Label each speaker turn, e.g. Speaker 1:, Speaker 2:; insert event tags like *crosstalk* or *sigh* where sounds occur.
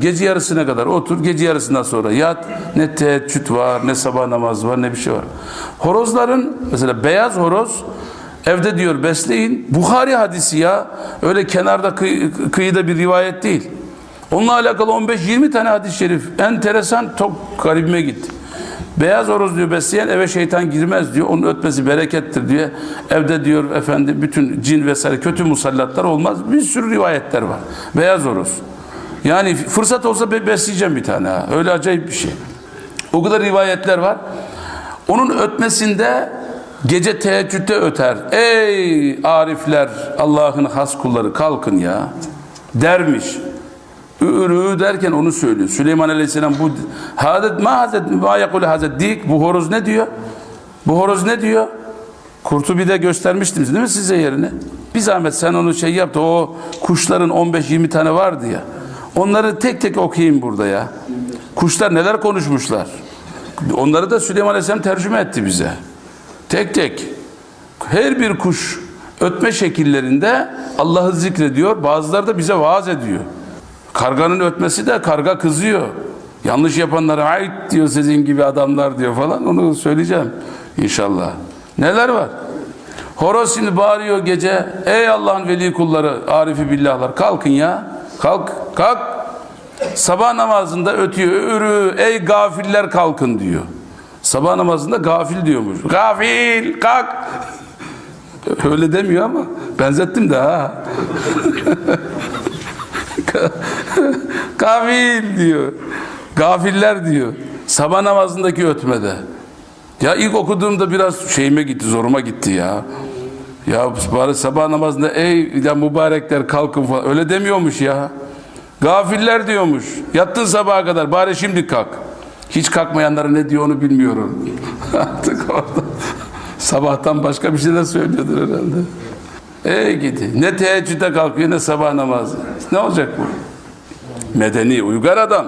Speaker 1: Gece yarısına kadar otur, gece yarısından sonra yat. Ne teheccüd var, ne sabah namazı var, ne bir şey var. Horozların, mesela beyaz horoz, evde diyor besleyin. Bukhari hadisi ya, öyle kenarda kıy- kıyıda bir rivayet değil. Onunla alakalı 15-20 tane hadis-i şerif. Enteresan, çok garibime gitti. Beyaz horoz diyor besleyen eve şeytan girmez diyor. Onun ötmesi berekettir diyor. Evde diyor efendim bütün cin vesaire kötü musallatlar olmaz. Bir sürü rivayetler var. Beyaz horoz. Yani fırsat olsa be- besleyeceğim bir tane ha. Öyle acayip bir şey. O kadar rivayetler var. Onun ötmesinde gece teheccüde öter. Ey arifler, Allah'ın has kulları kalkın ya. Dermiş. Ürü derken onu söylüyor. Süleyman Aleyhisselam bu hadet ma hazet ma yakulu hazet dik bu horoz ne diyor? Bu horoz ne diyor? Kurtubi'de göstermiştim değil mi size yerini? Bir zahmet sen onu şey yap da o kuşların 15-20 tane vardı ya. Onları tek tek okuyayım burada ya. Kuşlar neler konuşmuşlar. Onları da Süleyman Aleyhisselam tercüme etti bize. Tek tek. Her bir kuş ötme şekillerinde Allah'ı zikrediyor. Bazıları da bize vaaz ediyor. Karganın ötmesi de karga kızıyor. Yanlış yapanlara ait diyor sizin gibi adamlar diyor falan. Onu söyleyeceğim inşallah. Neler var? Horoz şimdi bağırıyor gece. Ey Allah'ın veli kulları, arifi billahlar kalkın ya. Kalk, kalk. Sabah namazında ötüyor. Ürü, ey gafiller kalkın diyor. Sabah namazında gafil diyormuş. Gafil, kalk. *laughs* Öyle demiyor ama benzettim de ha. *laughs* Gafil diyor. Gafiller diyor. Sabah namazındaki ötmede. Ya ilk okuduğumda biraz şeyime gitti, zoruma gitti ya. Ya bari sabah namazında ey ya mübarekler kalkın falan. Öyle demiyormuş ya. Gafiller diyormuş. Yattın sabaha kadar bari şimdi kalk. Hiç kalkmayanlara ne diyor onu bilmiyorum. *laughs* Artık orada sabahtan başka bir şey de söylüyordur herhalde. Ey gidi. Ne teheccüde kalkıyor ne sabah namazı. Ne olacak bu? Medeni, uygar adam.